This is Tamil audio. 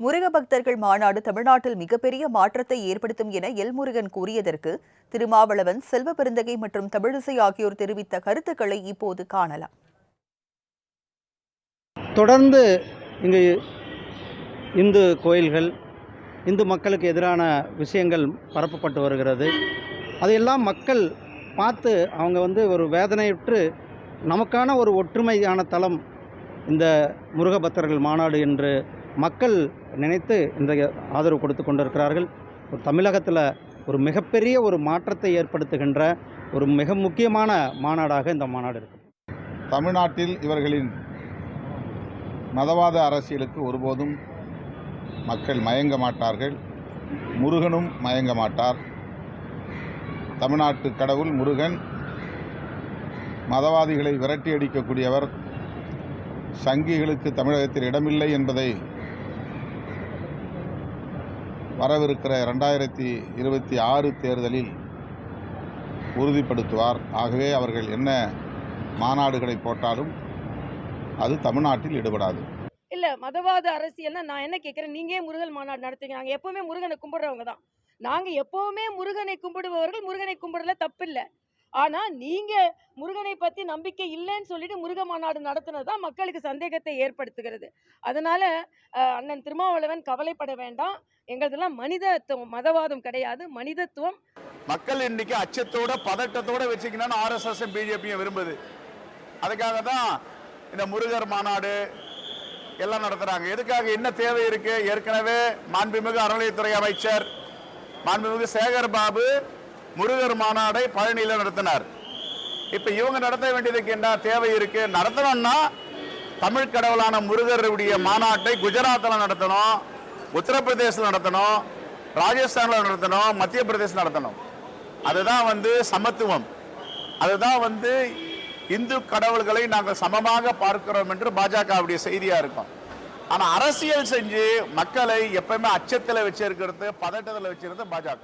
முருக பக்தர்கள் மாநாடு தமிழ்நாட்டில் மிகப்பெரிய மாற்றத்தை ஏற்படுத்தும் என எல்முருகன் கூறியதற்கு திருமாவளவன் செல்வ பெருந்தகை மற்றும் தமிழிசை ஆகியோர் தெரிவித்த கருத்துக்களை இப்போது காணலாம். தொடர்ந்து இங்கு இந்து கோயில்கள் இந்து மக்களுக்கு எதிரான விஷயங்கள் பரப்பப்பட்டு வருகிறது. அதையெல்லாம் மக்கள் பார்த்து அவங்க வந்து ஒரு வேதனையுற்று நமக்கான ஒரு ஒற்றுமையான தளம் இந்த முருகபக்தர்கள் மாநாடு என்று மக்கள் நினைத்து இந்த ஆதரவு கொடுத்து கொண்டிருக்கிறார்கள். ஒரு தமிழகத்தில் ஒரு மிகப்பெரிய ஒரு மாற்றத்தை ஏற்படுத்துகின்ற ஒரு மிக முக்கியமான மாநாடாக இந்த மாநாடு இருக்குது தமிழ்நாட்டில் இவர்களின் மதவாத அரசியலுக்கு ஒருபோதும் மக்கள் மயங்க மாட்டார்கள். முருகனும் மயங்க மாட்டார். தமிழ்நாட்டு கடவுள் முருகன் மதவாதிகளை விரட்டி அடிக்கக்கூடியவர் சங்கிகளுக்கு தமிழகத்தில் இடமில்லை என்பதை வரவிருக்கிற ரெண்டாயிரத்தி இருபத்தி ஆறு தேர்தலில் உறுதிப்படுத்துவார். ஆகவே அவர்கள் என்ன மாநாடுகளை போட்டாலும் அது தமிழ்நாட்டில் ஈடுபடாது. இல்ல மதவாத அரசியல்னா நான் என்ன கேட்குறேன் நீங்க முருகன் மாநாடு நடத்துங்க நாங்க எப்பவுமே முருகனை கும்பிடுறவங்க தான். நாங்க எப்பவுமே முருகனை கும்பிடுபவர்கள் முருகனை கும்பிடல தப்பில்ல. ஆனா நீங்க முருகனை பத்தி நம்பிக்கை இல்லைன்னு சொல்லிட்டு முருக மாநாடு நடத்துனது தான் மக்களுக்கு சந்தேகத்தை ஏற்படுத்துகிறது. அதனால அண்ணன் திருமாவளவன் கவலைப்பட வேண்டாம். எங்களதெல்லாம் மனிதத்துவம் மதவாதம் கிடையாது. மனிதத்துவம். மக்கள் இன்னைக்கு அச்சத்தோட பதட்டத்தோட வச்சுக்கணும்னு ஆர்எஸ்எஸ் பிஜேபியும் விரும்புது. அதுக்காக தான் இந்த முருகர் மாநாடு எல்லாம் நடத்துறாங்க. எதுக்காக என்ன தேவை இருக்கு? ஏற்கனவே மாண்புமிகு அறநிலையத்துறை அமைச்சர் மாண்புமிகு சேகர் பாபு முருகர் மாநாடை பழனியில் நடத்தினார். இப்போ இவங்க நடத்த வேண்டியதுக்கு என்ன தேவை இருக்கு? நடத்தணும்னா தமிழ் கடவுளான முருகருடைய மாநாட்டை குஜராத்தில் நடத்தணும் உத்தரப்பிரதேசத்தில் நடத்தணும் ராஜஸ்தானில் நடத்தணும் மத்திய பிரதேசம் நடத்தணும். அதுதான் வந்து சமத்துவம். அதுதான் வந்து இந்து கடவுள்களை நாங்கள் சமமாக பார்க்கிறோம் என்று பாஜகவுடைய செய்தியாக இருக்கும். ஆனால் அரசியல் செஞ்சு மக்களை எப்பயுமே அச்சத்தில் வச்சிருக்கிறது பதட்டத்தில் வச்சிருக்கிறது பாஜக.